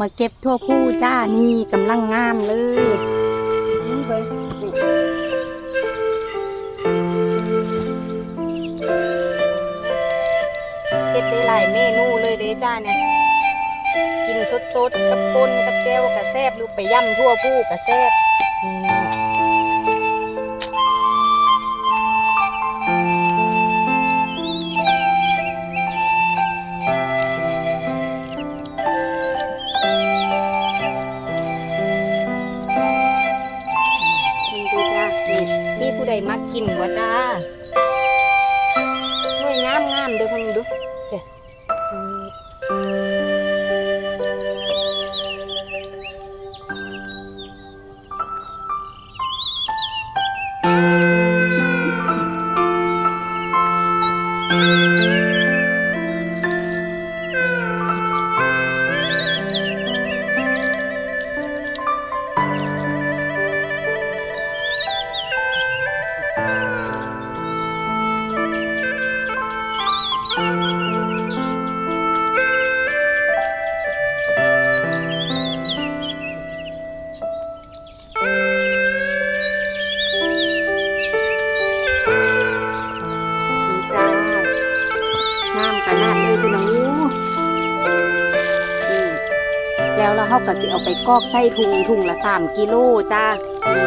มาเก็บทั่วผู้จ้านี่กำลังงามเลยนี่เลยเก็ดได้หลายเมนูเลยเด้จ้าเนี่ย กินสดๆกับป่นกับแจ่วกับแซบหรือไปย่ำทั่วผู้กับแซบ นี่นี่ผู้ใดมักกินบ่จ้าหน่วยงามงามเด้อพันดูเด้อนี่ จ้างามขนาดเลยพี่น้องอู้นี่แล้วเราเขาก็สิเอาไปกอกใส่ถุงถุงละสามกิโลจ้านี่